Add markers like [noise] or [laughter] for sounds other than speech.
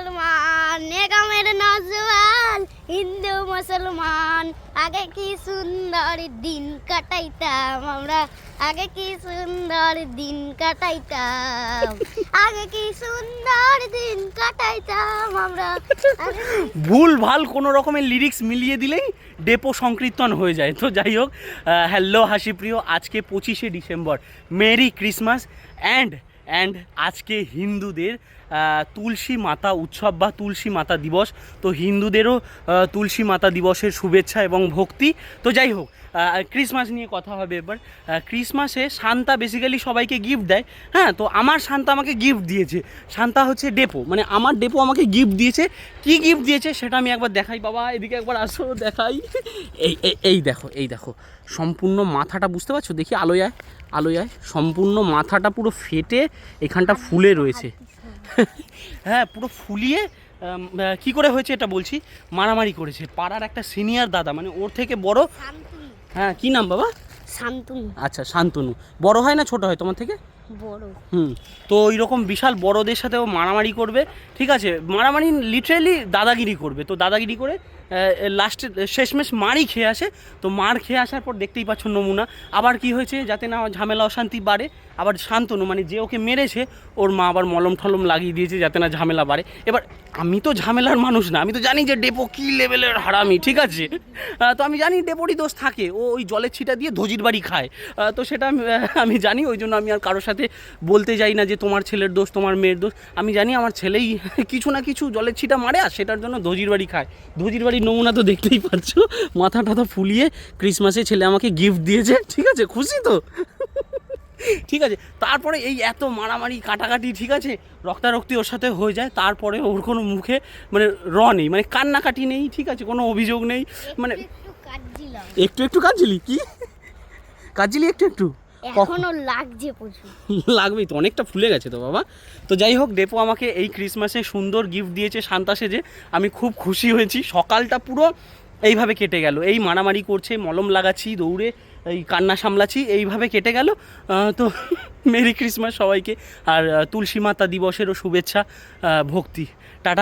মুসলমান নেগামের নজওয়াল হিন্দু, মুসলমান। আগে কি সুন্দর দিন কাটাইতাম আমরা? আগে কি সুন্দর দিন কাটাইতাম? আগে কি সুন্দর দিন কাটাইতাম আমরা? ভুল, ভালো কোনো রকমের লিরিক্স মিলিয়ে দিলেই ডেপো সংকীর্তন হয়ে যায়। তো যাই হোক হ্যালো হাসিপ্রিয় আজকে পঁচিশে December. Merry Christmas and and আজকে হিন্দুদের তুলসী মাতা উৎসব বা তুলসী মাতা দিবস। তো হিন্দুদেরও তুলসী মাতা দিবসের শুভেচ্ছা এবং ভক্তি। তো যাই হোক ক্রিসমাস নিয়ে কথা হবে এবার। ক্রিসমাসে শান্তা বেসিক্যালি সবাইকে গিফট দেয়। হ্যাঁ তো আমার শান্তা আমাকে গিফট দিয়েছে। শান্তা হচ্ছে ডেপো মানে আমার ডেপো আমাকে গিফট দিয়েছে। কি গিফট দিয়েছে সেটা আমি একবার দেখাই। বাবা, এদিকে একবার আসো, দেখাই। এই, এই- দেখো, এই দেখো। সম্পূর্ণ মাথাটা বুঝতে পারছ? দেখি আলোয় আয়, আলোয় সম্পূর্ণ মাথাটা পুরো ফেটে এখানটা ফুলে রয়েছে। হ্যাঁ পুরো ফুলিয়ে কি করে হয়েছে এটা বলছি? মারামারি করেছে। পাড়ার একটা সিনিয়র দাদা মানে ওর থেকে বড় হ্যাঁ কি নাম বাবা? শান্তনু। আচ্ছা শান্তনু। বড় হয় না ছোট হয় তোমার থেকে? হুম, তো ওই রকম বিশাল বড়দের সাথে ও মারামারি করবে, ঠিক আছে? মারামারি লিটারেলি দাদাগিরি করবে। তো দাদাগিরি করে লাস্টে শেষমেশ মারই খেয়ে আসে। তো মার খেয়ে আসার পর দেখতেই পাচ্ছ নমুনা। আবার কি হয়েছে, যাতে না ঝামেলা, অশান্তি বাড়ে, আবার শান্তনু মানে যে ওকে মেরেছে, ওর মা আবার মলম ঠলম লাগিয়ে দিয়েছে, যাতে না ঝামেলা বাড়ে। এবার আমি তো ঝামেলার মানুষ না, আমি তো জানি যে ডেপো কী লেভেলের হারামি, ঠিক আছে? তো আমি জানি ডেপোরই দোষ থাকে, ও ওই জলের ছিটা দিয়ে ধজির বাড়ি খায়। তো সেটা আমি জানি, ওই জন্য আমি আর কারোর সাথে বলতে যাই না যে তোমার ছেলের দোষ, তোমার মেয়ের দোষ। আমি জানি আমার ছেলেই [laughs] কিছু না কিছু জলের ছিটা মারে আর সেটার জন্য ধজির বাড়ি খায়। ধজির বাড়ির নমুনা তো দেখতেই পাচ্ছ মাথা টাথা ফুলিয়ে ক্রিসমাসে ছেলে আমাকে গিফট দিয়েছে, ঠিক আছে? খুশি তো? ঠিক আছে? তারপরে এই এত মারামারি কাটাকাটি ঠিক আছে? রক্তারক্তি ওর সাথে হয়ে যায় তারপরে ওর কোনো মুখে মানে র নেই মানে কান্নাকাটি নেই ঠিক আছে? কোনো অভিযোগ নেই মানে একটু একটু কাঁদছিলি? কি? কাঁদছিলি একটু একটু? কখন? এখনও লাগছে প্রচুর। লাগবেই তো অনেকটা ফুলে গেছে তো বাবা। তো যাই হোক ডেপো আমাকে এই ক্রিসমাসে সুন্দর গিফট দিয়েছে শান্তা সেজে। আমি খুব খুশি হয়েছি সকালটা পুরো এইভাবে কেটে গেল। এই মারামারি করছে মলম লাগাচ্ছি দৌড়ে এই কান্না সামলাছি এইভাবে কেটে গেল। তো [laughs] মেরি ক্রিসমাস সবাইকে। আর তুলসী মাতা দিবসেরও শুভেচ্ছা ভক্তি। টাটা।